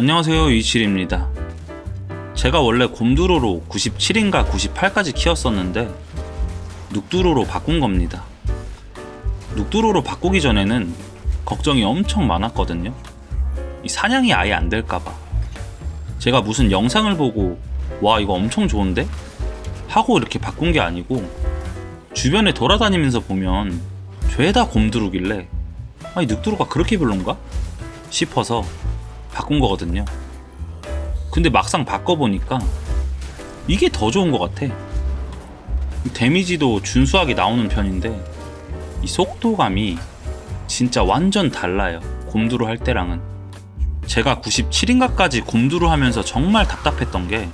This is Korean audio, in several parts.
안녕하세요 이칠입니다. 제가 원래 곰두루로 97인가 98까지 키웠었는데 눅두루로 바꾼 겁니다. 눅두루로 바꾸기 전에는 걱정이 엄청 많았거든요. 이 사냥이 아예 안 될까봐. 제가 무슨 영상을 보고 와 이거 엄청 좋은데? 하고 이렇게 바꾼 게 아니고 주변에 돌아다니면서 보면 죄다 곰두루길래 아니 늑두루가 그렇게 별론가? 싶어서 바꾼 거거든요. 근데 막상 바꿔보니까 이게 더 좋은 것 같아. 데미지도 준수하게 나오는 편인데 이 속도감이 진짜 완전 달라요. 곰두루 할 때랑은. 제가 97인가까지 곰두루 하면서 정말 답답했던 게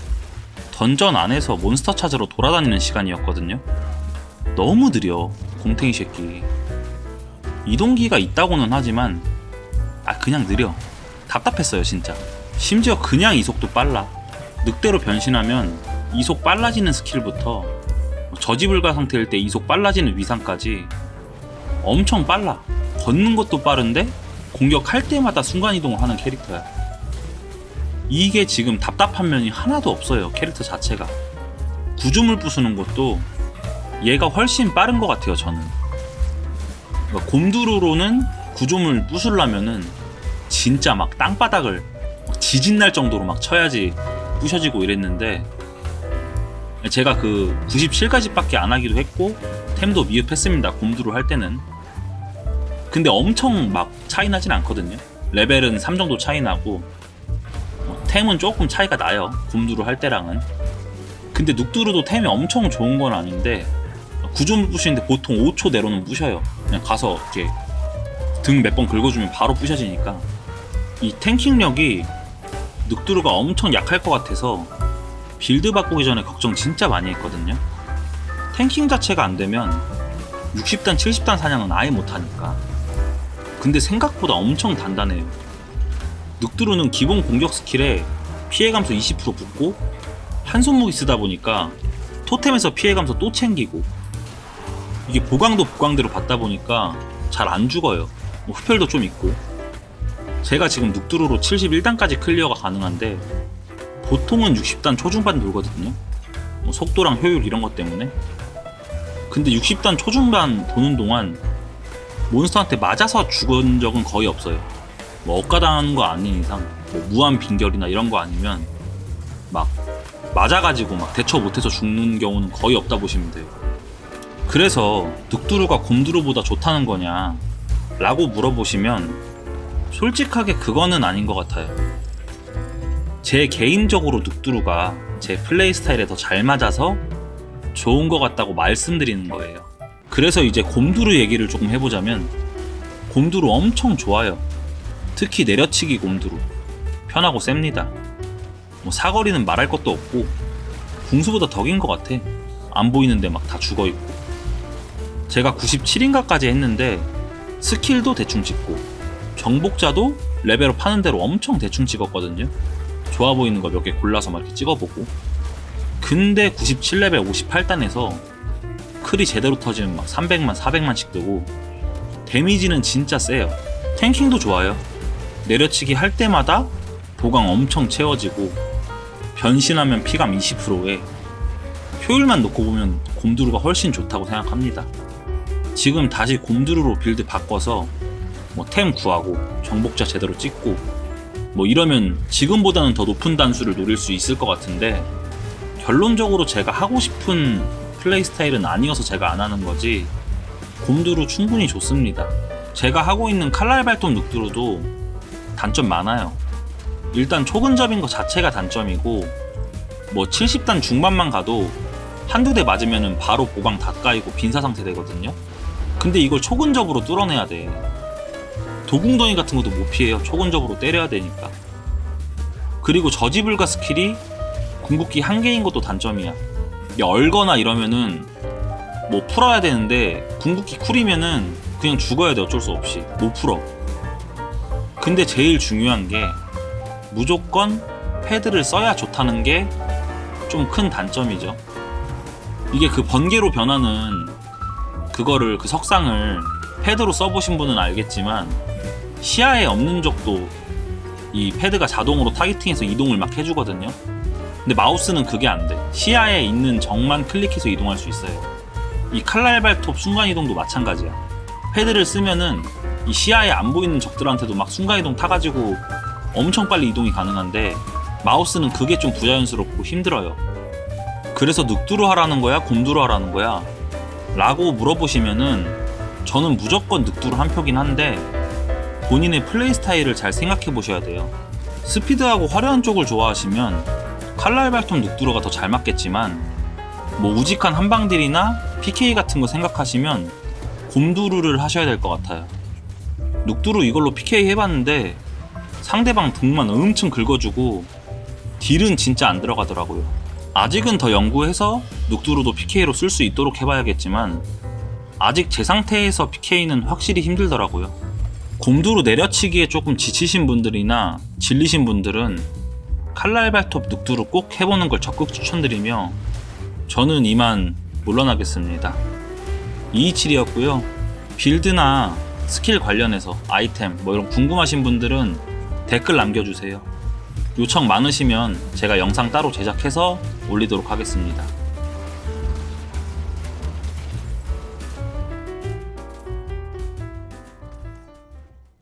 던전 안에서 몬스터 찾으러 돌아다니는 시간이었거든요. 너무 느려, 곰탱이 새끼. 이동기가 있다고는 하지만, 아, 그냥 느려. 답답했어요, 진짜. 심지어 그냥 이속도 빨라. 늑대로 변신하면 이속 빨라지는 스킬부터 저지불가 상태일 때 이속 빨라지는 위상까지 엄청 빨라. 걷는 것도 빠른데 공격할 때마다 순간이동을 하는 캐릭터야. 이게 지금 답답한 면이 하나도 없어요, 캐릭터 자체가. 구조물 부수는 것도 얘가 훨씬 빠른 것 같아요, 저는. 그러니까 곰두루로는 구조물 부수려면은 진짜 막 땅바닥을 막 지진 날 정도로 막 쳐야지 부셔지고 이랬는데 제가 그 97까지밖에 안 하기도 했고 템도 미흡했습니다 곰두루 할 때는. 근데 엄청 막 차이 나진 않거든요. 레벨은 3 정도 차이 나고 어, 템은 조금 차이가 나요 곰두루 할 때랑은. 근데 눅두루도 템이 엄청 좋은 건 아닌데 구조물 부시는데 보통 5초 내로는 부셔요. 그냥 가서 이렇게 등 몇 번 긁어주면 바로 부셔지니까 이 탱킹력이 늑두루가 엄청 약할 것 같아서 빌드 바꾸기 전에 걱정 진짜 많이 했거든요. 탱킹 자체가 안 되면 60단, 70단 사냥은 아예 못하니까. 근데 생각보다 엄청 단단해요. 늑두루는 기본 공격 스킬에 피해 감소 20% 붙고 한 손무기 쓰다 보니까 토템에서 피해 감소 또 챙기고 이게 보강도 보강대로 받다 보니까 잘 안 죽어요. 뭐 흡혈도 좀 있고. 제가 지금 눅두루로 71단까지 클리어가 가능한데 보통은 60단 초중반 돌거든요. 뭐 속도랑 효율 이런 것 때문에. 근데 60단 초중반 도는 동안 몬스터한테 맞아서 죽은 적은 거의 없어요. 뭐 억가당하는 거 아닌 이상 뭐 무한 빈결이나 이런 거 아니면 막 맞아가지고 막 대처 못해서 죽는 경우는 거의 없다 보시면 돼요. 그래서 늑두루가 곰두루보다 좋다는 거냐 라고 물어보시면 솔직하게 그거는 아닌 것 같아요. 제 개인적으로 늑두루가 제 플레이 스타일에 더 잘 맞아서 좋은 것 같다고 말씀드리는 거예요. 그래서 이제 곰두루 얘기를 조금 해보자면 곰두루 엄청 좋아요. 특히 내려치기 곰두루 편하고 셉니다. 뭐 사거리는 말할 것도 없고 궁수보다 덕인 것 같아. 안 보이는데 막 다 죽어 있고. 제가 97인가까지 했는데 스킬도 대충 찍고 정복자도 레벨업 하는 대로 엄청 대충 찍었거든요. 좋아 보이는 거 몇 개 골라서 막 이렇게 찍어보고. 근데 97레벨 58단에서 클이 제대로 터지면 막 300만, 400만씩 뜨고 데미지는 진짜 세요. 탱킹도 좋아요. 내려치기 할 때마다 보강 엄청 채워지고 변신하면 피감 20%에 효율만 놓고 보면 곰두루가 훨씬 좋다고 생각합니다. 지금 다시 곰두루로 빌드 바꿔서 뭐 템 구하고 정복자 제대로 찍고 뭐 이러면 지금보다는 더 높은 단수를 노릴 수 있을 것 같은데 결론적으로 제가 하고 싶은 플레이 스타일은 아니어서 제가 안 하는 거지 곰두루 충분히 좋습니다. 제가 하고 있는 칼날 발톱 늑두루도 단점 많아요. 일단 초근접인 것 자체가 단점이고 뭐 70단 중반만 가도 한두 대 맞으면 바로 보강 다 까이고 빈사 상태 되거든요. 근데 이걸 초근접으로 뚫어내야 돼. 도궁덩이 같은 것도 못 피해요. 초근접으로 때려야 되니까. 그리고 저지불가 스킬이 궁극기 한 개인 것도 단점이야. 얼거나 이러면은 뭐 풀어야 되는데 궁극기 쿨이면은 그냥 죽어야 돼 어쩔 수 없이 못 풀어. 근데 제일 중요한 게 무조건 패드를 써야 좋다는 게 좀 큰 단점이죠. 이게 그 번개로 변하는 그거를 그 석상을 패드로 써보신 분은 알겠지만 시야에 없는 적도 이 패드가 자동으로 타겟팅해서 이동을 막 해주거든요. 근데 마우스는 그게 안 돼. 시야에 있는 적만 클릭해서 이동할 수 있어요. 이 칼날 발톱 순간 이동도 마찬가지야. 패드를 쓰면은 이 시야에 안 보이는 적들한테도 막 순간 이동 타가지고 엄청 빨리 이동이 가능한데 마우스는 그게 좀 부자연스럽고 힘들어요. 그래서 늑두루 하라는 거야? 곰두루 하라는 거야? 라고 물어보시면은 저는 무조건 늑두루 한 표긴 한데 본인의 플레이 스타일을 잘 생각해 보셔야 돼요. 스피드하고 화려한 쪽을 좋아하시면 칼날 발톱 늑두루가 더 잘 맞겠지만 뭐 우직한 한방딜이나 PK 같은 거 생각하시면 곰두루를 하셔야 될 것 같아요. 늑두루 이걸로 PK 해봤는데 상대방 등만 엄청 긁어주고 딜은 진짜 안 들어가더라고요. 아직은 더 연구해서 늑두루도 PK로 쓸 수 있도록 해봐야겠지만 아직 제 상태에서 PK는 확실히 힘들더라고요. 곰두루 내려치기에 조금 지치신 분들이나 질리신 분들은 칼날 발톱 늑두루 꼭 해보는 걸 적극 추천드리며 저는 이만 물러나겠습니다. 227이었고요. 빌드나 스킬 관련해서 아이템 뭐 이런 궁금하신 분들은 댓글 남겨주세요. 요청 많으시면 제가 영상 따로 제작해서 올리도록 하겠습니다.